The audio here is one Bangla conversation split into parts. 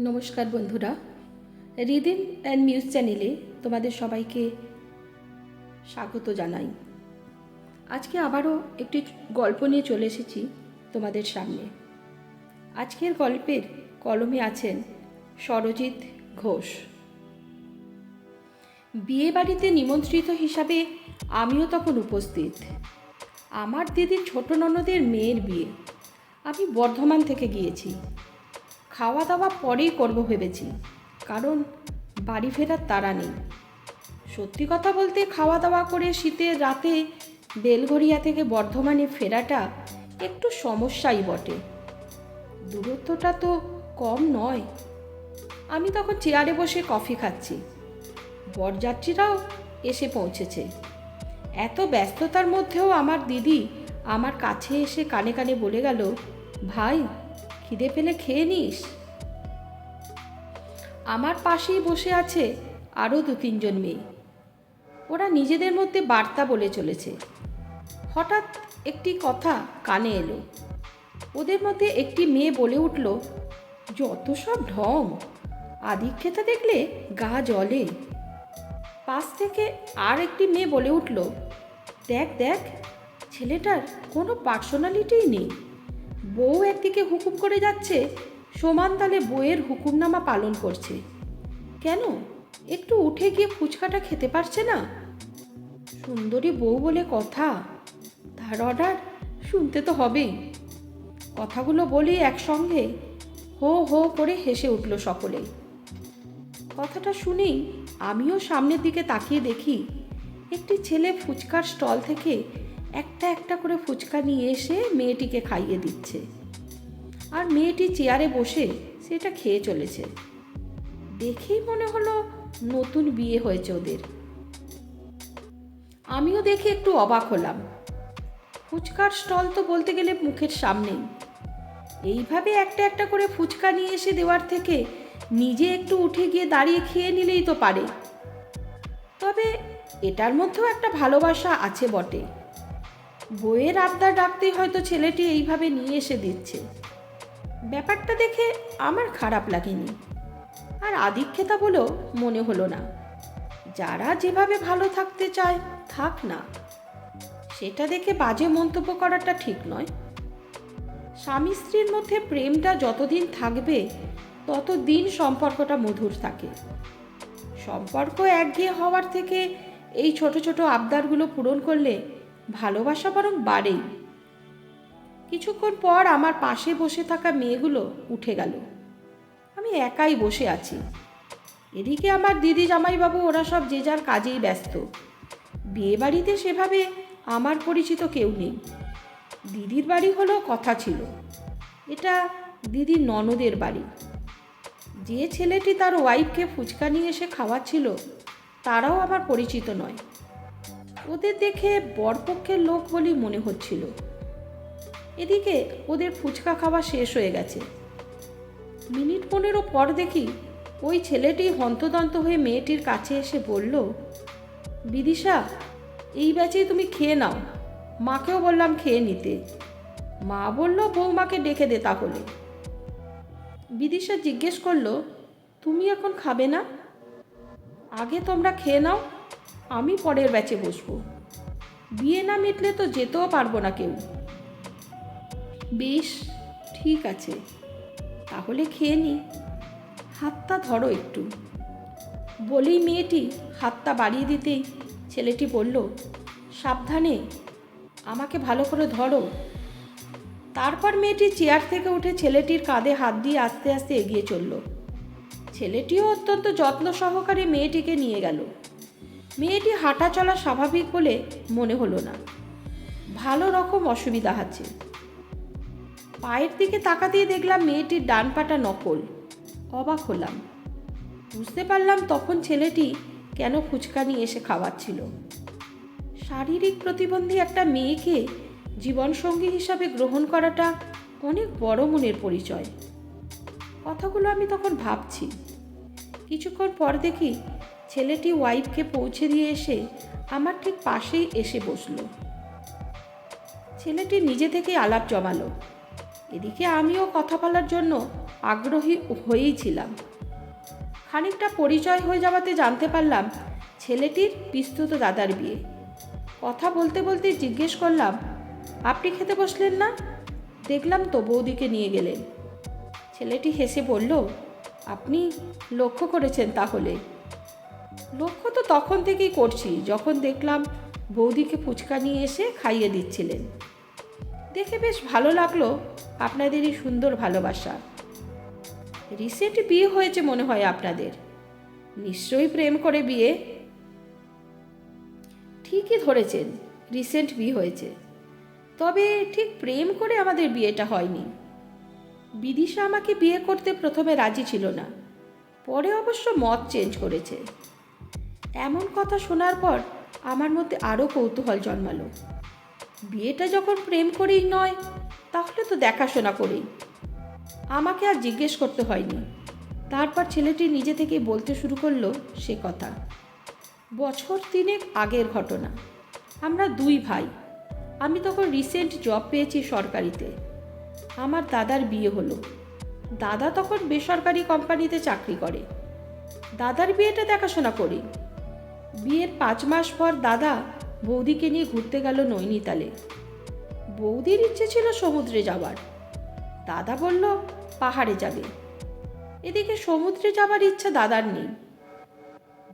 নমস্কার বন্ধুরা, রিদিন অ্যান্ড নিউজ চ্যানেলে তোমাদের সবাইকে স্বাগত জানাই। আজকে আবারও একটি গল্প নিয়ে চলে এসেছি তোমাদের সামনে। আজকের গল্পের কলমে আছেন সরজিৎ ঘোষ। বিয়ে বাড়িতে নিমন্ত্রিত হিসাবে আমিও তখন উপস্থিত। আমার দিদির ছোট ননদের মেয়ের বিয়ে। আমি বর্ধমান থেকে গিয়েছি। খাওয়া দাওয়া পরেই করব ভেবেছি, কারণ বাড়ি ফেরার তারা নেই। সত্যি কথা বলতে খাওয়া দাওয়া করে শীতের রাতে বেলঘরিয়া থেকে বর্ধমানে ফেরাটা একটু সমস্যাই বটে। দূরত্বটা তো কম নয়। আমি তখন চেয়ারে বসে কফি খাচ্ছি। বরযাত্রীরাও এসে পৌঁছেছে। এত ব্যস্ততার মধ্যেও আমার দিদি আমার কাছে এসে কানে কানে বলে গেল, ভাই খিদে পেলে খেয়ে নিস। আমার পাশেই বসে আছে আরও দু তিনজন মেয়ে। ওরা নিজেদের মধ্যে বার্তা বলে চলেছে। হঠাৎ একটি কথা কানে এলো। ওদের মধ্যে একটি মেয়ে বলে উঠল, যত সব ঢং, আদিক্ষেতা দেখলে গা জ্বলে। পাশ থেকে আর একটি মেয়ে বলে উঠল, দেখ দেখ, ছেলেটার কোনো পার্সোনালিটিই নেই। বউ একদিকে হুকুম করে যাচ্ছে, সমান তালে বইয়ের হুকুমনামা পালন করছে। কেন? একটু উঠে গিয়ে ফুচকাটা খেতে পারছে না? সুন্দরী বউ বলে কথা, তার অর্ডার শুনতে তো হবেই। কথাগুলো বলি একসঙ্গে, হো হো করে হেসে উঠল সকলেই কথাটা শুনেই আমিও সামনের দিকে তাকিয়ে দেখি, একটি ছেলে ফুচকার স্টল থেকে একটা একটা করে ফুচকা নিয়ে এসে মেয়েটিকে খাইয়ে দিচ্ছে। আর মেয়েটি চেয়ারে বসে সেটা খেয়ে চলেছে। দেখেই মনে হলো নতুন বিয়ে হয়েছে ওদের। আমিও দেখে একটু অবাক হলাম। ফুচকার স্টল তো বলতে গেলে মুখের সামনেই। এইভাবে একটা একটা করে ফুচকা নিয়ে এসে দেওয়ার থেকে নিজে একটু উঠে গিয়ে দাঁড়িয়ে খেয়ে নিলেই তো পারে। তবে এটার মধ্যেও একটা ভালোবাসা আছে বটে। বইয়ের আবদার ডাকতেই হয়তো ছেলেটি এইভাবে নিয়ে এসে দিচ্ছে। ব্যাপারটা দেখে আমার খারাপ লাগেনি। আর আদিক্ষেতা বলেও মনে হলো না। যারা যেভাবে ভালো থাকতে চায়, থাক না। সেটা দেখে বাজে মন্তব্য করাটা ঠিক নয়। স্বামী স্ত্রীর মধ্যে প্রেমটা যতদিন থাকবে, ততদিন সম্পর্কটা মধুর থাকে। সম্পর্ক একঘেয়ে হওয়ার থেকে এই ছোট ছোট আবদারগুলো পূরণ করলে ভালোবাসা বরং বাড়েই। কিছুক্ষণ পর আমার পাশে বসে থাকা মেয়েগুলো উঠে গেল। আমি একাই বসে আছি। এদিকে আমার দিদি জামাইবাবু, ওরা সব যে যার কাজেই ব্যস্ত। বিয়ে বাড়িতে সেভাবে আমার পরিচিত কেউ নেই। দিদির বাড়ি হলো কথা ছিল। এটা দিদির ননদের বাড়ি। যে ছেলেটি তার ওয়াইফকে ফুচকা নিয়ে এসে খাওয়াচ্ছিল, তারাও আমার পরিচিত নয়। ওদের দেখে বরপক্ষের লোক বলেই মনে হচ্ছিল। এদিকে ওদের ফুচকা খাওয়া শেষ হয়ে গেছে। মিনিট পনেরো পর দেখি ওই ছেলেটি হন্তদন্ত হয়ে মেয়েটির কাছে এসে বলল, বিদিশা, এই ব্যাচেই তুমি খেয়ে নাও। মাকেও বললাম খেয়ে নিতে। মা বলল, বৌমাকে ডেকে দে তাহলে। বিদিশা জিজ্ঞেস করল, তুমি এখন খাবে না? আগে তোমরা খেয়ে নাও আমি পরের ব্যাচে বসবো। বিয়ে না মিটলে তো যেতেও পারব না কেউ। বেশ, ঠিক আছে। তাহলে খেয়ে নি। হাতটা ধরো একটু। বলেই মেয়েটি হাতটা বাড়িয়ে দিতেই ছেলেটি বলল, সাবধানে, আমাকে ভালো করে ধরো। তারপর মেয়েটি চেয়ার থেকে উঠে ছেলেটির কাঁধে হাত দিয়ে আস্তে আস্তে এগিয়ে চলল। ছেলেটিও অত্যন্ত যত্ন সহকারে মেয়েটিকে নিয়ে গেল। মেয়েটি হাঁটা চলা স্বাভাবিক বলে মনে হলো না। ভালো রকম অসুবিধা আছে। পায়ের দিকে তাকাতেই দেখলাম মেয়েটির ডান পাটা নকল। অবাক হলাম। বুঝতে পারলাম তখন ছেলেটি কেন ফুচকা নিয়ে এসে খাওয়াচ্ছিল। শারীরিক প্রতিবন্ধী একটা মেয়েকে জীবনসঙ্গী হিসাবে গ্রহণ করাটা অনেক বড় মনের পরিচয়। কথাগুলো আমি তখন ভাবছি। কিছুক্ষণ পর দেখি ছেলেটি ওয়াইফকে পৌঁছে দিয়ে এসে আমার ঠিক পাশেই এসে বসল। ছেলেটি নিজে থেকেই আলাপ জমালো। এদিকে আমিও কথা বলার জন্য আগ্রহী হয়েই ছিলাম। খানিকটা পরিচয় হয়ে যাওয়াতে জানতে পারলাম ছেলেটির পিস্তুত দাদার বিয়ে। কথা বলতে বলতে জিজ্ঞেস করলাম, আপনি খেতে বসলেন না? দেখলাম তো বৌদিকে নিয়ে গেলেন। ছেলেটি হেসে বলল, আপনি লক্ষ্য করেছেন তাহলে। লক্ষ্য তো তখন থেকেই করছি, যখন দেখলাম বৌদিকে ফুচকা নিয়ে এসে খাইয়ে দিচ্ছিলেন। দেখে বেশ ভালো লাগল আপনাদের এই সুন্দর ভালোবাসা। রিসেন্ট বিয়ে হয়েছে মনে হয় আপনাদের। নিশ্চয়ই প্রেম করে বিয়ে। ঠিকই ধরেছেন, রিসেন্ট বিয়ে হয়েছে। তবে ঠিক প্রেম করে আমাদের বিয়েটা হয়নি। বিদিশা আমাকে বিয়ে করতে প্রথমে রাজি ছিল না। পরে অবশ্য মত চেঞ্জ করেছে। এমন কথা শোনার পর আমার মধ্যে আরও কৌতূহল জন্মালো। বিয়েটা যখন প্রেম করেই নয়, তাহলে তো দেখাশোনা করেই। আমাকে আর জিজ্ঞেস করতে হয়নি। তারপর ছেলেটি নিজে থেকেই বলতে শুরু করল সে কথা। বছর তিনেক আগের ঘটনা। আমরা দুই ভাই। আমি তখন রিসেন্ট জব পেয়েছি সরকারিতে। আমার দাদার বিয়ে হলো। দাদা তখন বেসরকারি কোম্পানিতে চাকরি করে। দাদার বিয়েটা দেখাশোনা করি। বিয়ের পাঁচ মাস পর দাদা বৌদিকে নিয়ে ঘুরতে গেল নৈনিতালে। বৌদির ইচ্ছে ছিল সমুদ্রে যাওয়ার দাদা বলল, পাহাড়ে যাবে। এদিকে সমুদ্রে যাবার ইচ্ছা দাদার নেই।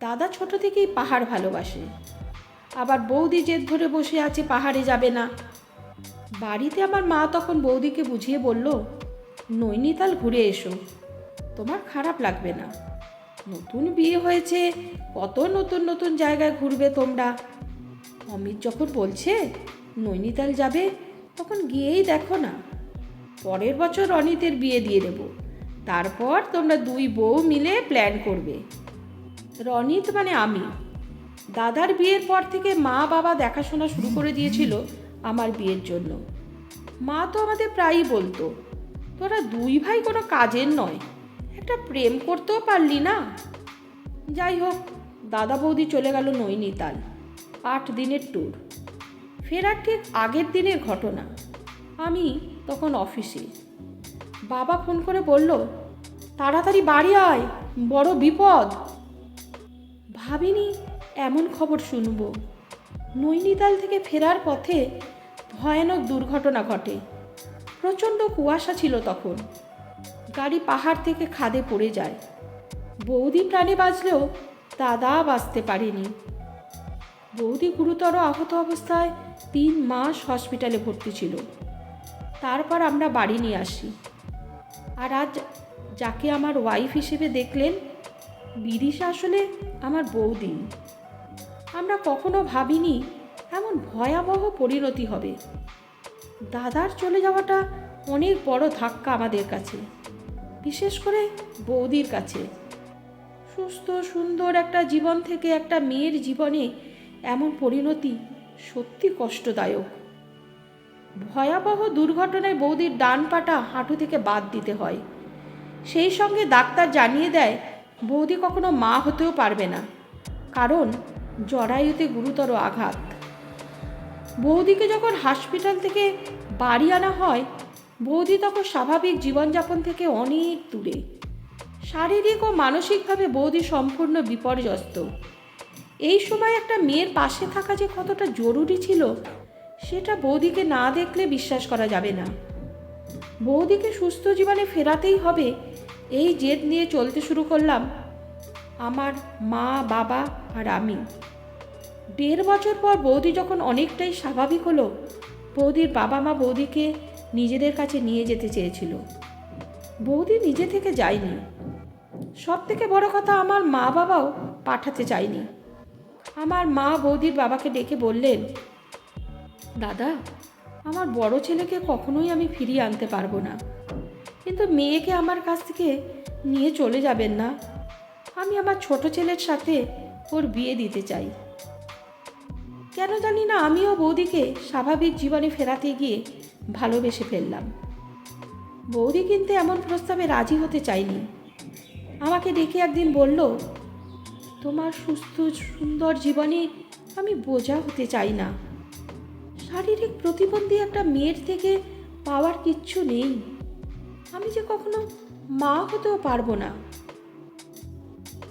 দাদা ছোট থেকেই পাহাড় ভালোবাসে। আবার বৌদি জেদ ধরে বসে আছে, পাহাড়ে যাবে না। বাড়িতে আমার মা তখন বৌদিকে বুঝিয়ে বলল, নৈনিতাল ঘুরে এসো। তোমার খারাপ লাগবে না। নতুন বিয়ে হয়েছে, কত নতুন নতুন জায়গায় ঘুরবে তোমরা। অমিত যখন বলছে, নৈনিতাল যাবে, তখন গিয়েই দেখো না। পরের বছর অনিতের বিয়ে দিয়ে দেব। তারপর তোমরা দুই বউ মিলে প্ল্যান করবে। রনিত মানে আমি। দাদার বিয়ের পর থেকে মা বাবা দেখাশোনা শুরু করে দিয়েছিল আমার বিয়ের জন্য। মা তো আমাদের প্রায়ই বলতো, তোরা দুই ভাই কোনো কাজের নয়। একটা প্রেম করতেও পারলি না? যাই হোক, দাদা বৌদি চলে গেল নৈনিতাল, আট দিনের ট্যুর ফেরার ঠিক আগের দিনের ঘটনা। আমি তখন অফিসে বাবা ফোন করে বলল, তাড়াতাড়ি বাড়ি আয়, বড় বিপদ। ভাবিনি এমন খবর শুনব। নৈনিতাল থেকে ফেরার পথে ভয়ানক দুর্ঘটনা ঘটে। প্রচণ্ড কুয়াশা ছিল তখন। গাড়ি পাহাড় থেকে খাদে পড়ে যায়। বৌদি প্রাণে বাঁচলেও দাদা বাঁচতে পারেনি। বৌদি গুরুতর আহত অবস্থায় তিন মাস হসপিটালে ভর্তি ছিল। তারপর আমরা বাড়ি নিয়ে আসি। আর আজ যাকে আমার ওয়াইফ হিসেবে দেখলেন, বিদিশা আসলে আমার বৌদি। আমরা কখনো ভাবিনি এমন ভয়াবহ পরিণতি হবে। দাদার চলে যাওয়াটা অনেক বড় ধাক্কা আমাদের কাছে। বিশেষ করে বৌদির কাছে। সুস্থ, সুন্দর একটা জীবন থেকে একটা মেয়ের জীবনে এমন পরিণতি সত্যি কষ্টদায়ক। ভয়াবহ দুর্ঘটনায় বৌদির ডান পাটা হাঁটু থেকে বাদ দিতে হয়। সেই সঙ্গে ডাক্তার জানিয়ে দেয়, বৌদি কখনো মা হতেও পারবে না, কারণ জরায়ুতে গুরুতর আঘাত। বৌদিকে যখন হসপিটাল থেকে বাড়ি আনা হয় বৌদি তখন স্বাভাবিক জীবনযাপন থেকে অনেক দূরে। শারীরিক ও মানসিকভাবে বৌদি সম্পূর্ণ বিপর্যস্ত। এই সময় একটা মেয়ের পাশে থাকা যে কতটা জরুরি ছিল, সেটা বৌদিকে না দেখলে বিশ্বাস করা যাবে না। বৌদিকে সুস্থ জীবনে ফেরাতেই হবে, এই জেদ নিয়ে চলতে শুরু করলাম আমার মা, বাবা আর আমি। দেড় বছর পর বৌদি যখন অনেকটাই স্বাভাবিক হলো, বৌদির বাবা মা বৌদিকে নিজেদের কাছে নিয়ে যেতে চেয়েছিল। বৌদি নিজে থেকে যায়নি। সব থেকে বড় কথা আমার মা বাবাও পাঠাতে চায়নি। আমার মা বৌদির বাবাকে ডেকে বললেন, দাদা, আমার বড় ছেলেকে কখনোই আমি ফিরিয়ে আনতে পারব না। কিন্তু মেয়েকে আমার কাছ থেকে নিয়ে চলে যাবেন না। আমি আমার ছোট ছেলের সাথে ওর বিয়ে দিতে চাই। কেন জানি না আমিও বৌদিকে স্বাভাবিক জীবনে ফেরাতে গিয়ে ভালোবেসে ফেললাম। বৌদি কিন্তু এমন প্রস্তাবে রাজি হতে চাইনি আমাকে ডেকে একদিন বলল, তোমার সুস্থ, সুন্দর জীবনে আমি বোঝা হতে চাই না। শারীরিক প্রতিবন্ধী একটা মেয়ের থেকে পাওয়ার কিচ্ছু নেই। আমি যে কখনো মা হতেও পারব না।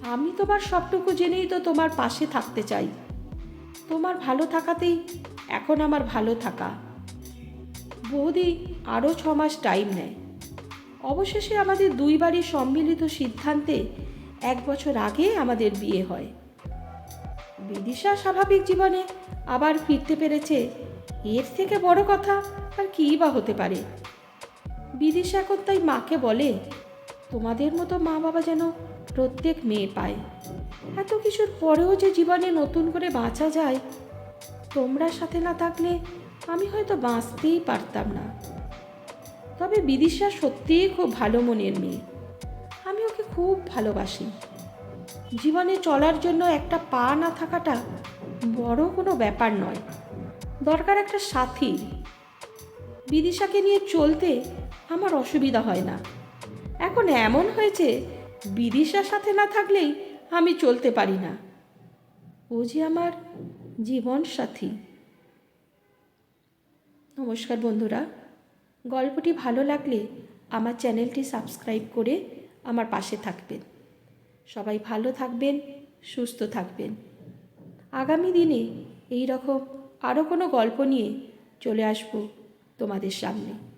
আমি তোমার সবটুকু জেনেই তো তোমার পাশে থাকতে চাই। তোমার ভালো থাকাতেই এখন আমার ভালো থাকা। বৌদি আরও ছ মাস টাইম নেয়। অবশেষে আমাদের দুই বাড়ির সম্মিলিত সিদ্ধান্তে এক বছর আগে আমাদের বিয়ে হয়। বিদিশা স্বাভাবিক জীবনে আবার ফিরতে পেরেছে। এর থেকে বড় কথা আর কী বা হতে পারে? বিদিশা এখন তাই মাকে বলে, তোমাদের মতো মা বাবা যেন প্রত্যেক মেয়ে পায়। এত কিছুর পরেও যে জীবনে নতুন করে বাঁচা যায়, তোমরা সাথে না থাকলে আমি হয়তো বাঁচতেই পারতাম না। তবে বিদিশা সত্যিই খুব ভালো মনের মেয়ে। আমি ওকে খুব ভালোবাসি। জীবনে চলার জন্য একটা পা না থাকাটা বড় কোনো ব্যাপার নয়। দরকার একটা সাথী। বিদিশাকে নিয়ে চলতে আমার অসুবিধা হয় না। এখন এমন হয়েছে, বিদিশার সাথে না থাকলেই আমি চলতে পারি না। ও যে আমার জীবন সাথী। নমস্কার বন্ধুরা। গল্পটি ভালো লাগলে আমার চ্যানেলটি সাবস্ক্রাইব করে আমার পাশে থাকবেন। সবাই ভালো থাকবেন, সুস্থ থাকবেন। আগামী দিনে এই রকম আরও কোনো গল্প নিয়ে চলে আসব তোমাদের সামনে।